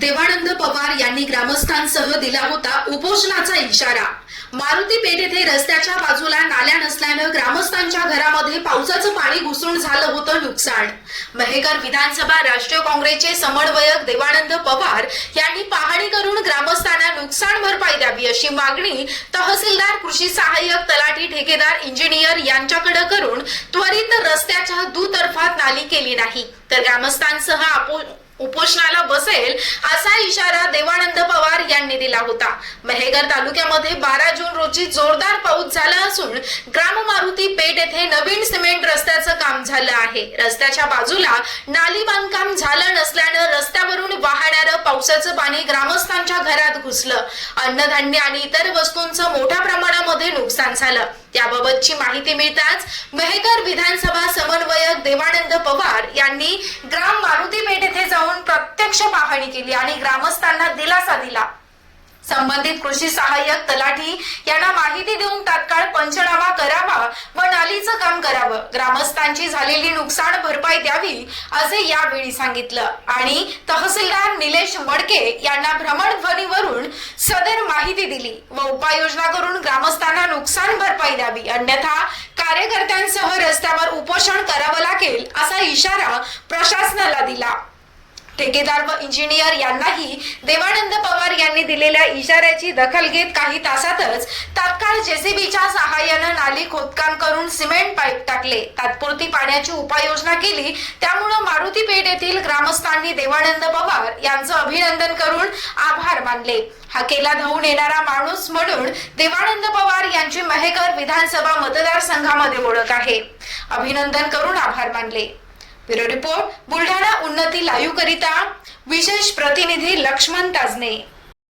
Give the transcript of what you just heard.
देवानंद पवार यांनी ग्रामस्थांसह दिला होता उपोषणाचा इशारा. मारुती पेठ येथे रस्त्याच्या बाजूला नाल्या नसल्यानं ग्रामस्थांच्या घरामध्ये पावसाचं पाणी घुसून झालं होतं नुकसान. महेकर विधानसभा राष्ट्रीय काँग्रेसचे समन्वयक देवानंद पवार यांनी पाहणी करून ग्रामस्थांना नुकसान भरपाई द्यावी अशी मागणी तहसीलदार कृषी सहाय्यक तलाठी ठेकेदार इंजिनियर यांच्याकडे करून त्वरित रस्त्याच्या दुतर्फात नाली केली नाही. तर ग्रामस्थांसह आपो उपोषणाला बसेल असा इशारा देवानंद पवार यांनी दिला होता. मेहेगर तालुक्यामध्ये बारा जून रोजी जोरदार पाऊस झाला असून ग्राम मारुती पेठ येथे नवीन सिमेंट रस्त्याचं काम झालं आहे. रस्त्याच्या बाजूला नाली बांधकाम झालं नसल्यानं रस्त्यावरून वाहणारं पावसाचं पाणी ग्रामस्थांच्या घरात घुसलं. अन्नधान्य आणि इतर वस्तूंचं मोठ्या प्रमाणात प्रमाणामध्ये नुकसान झालं. त्याबाबतची माहिती मिळताच मेहकर विधानसभा समन्वयक देवानंद पवार यांनी ग्राम मारुती पेठ येथे जाऊन प्रत्यक्ष पाहणी केली आणि ग्रामस्थांना दिलासा दिला. संबंधित कृषी सहाय्यक तलाठी यांना माहिती देऊन तात्काळ पंचनामा करावा व नालीचं काम करावं. ग्रामस्थांची झालेली नुकसान भरपाई द्यावी असे यावेळी सांगितलं. आणि तहसीलदार निलेश मडके यांना भ्रमणध्वनीवरून सदर माहिती दिली व उपाययोजना करून ग्रामस्थ करावी. अन्यथा कार्यकर्त्यांसह रस्त्यावर उपोषण करावं लागेल असा इशारा प्रशासनाला दिला. ठेकेदार व इंजिनियर यांनाही देवानंद पवार यांनी दिलेल्या इशाऱ्याची दखल घेत काही तासातच तात्काळ जेसीबीच्या सहाय्यानं नाली खोदकाम करून सिमेंट पाईप टाकले. तात्पुरती पाण्याची उपाययोजना केली. त्यामुळे मारुती पेठ येथील ग्रामस्थांनी देवानंद पवार यांचं अभिनंदन करून आभार मानले. हाकेला धावून येणारा माणूस म्हणून देवानंद पवार यांची महेकर विधानसभा मतदारसंघामध्ये ओळख आहे. अभिनंदन करून आभार मानले. ब्युरो रिपोर्ट बुलढाणा उन्नती लाईव्ह करिता विशेष प्रतिनिधी लक्ष्मण ताजने.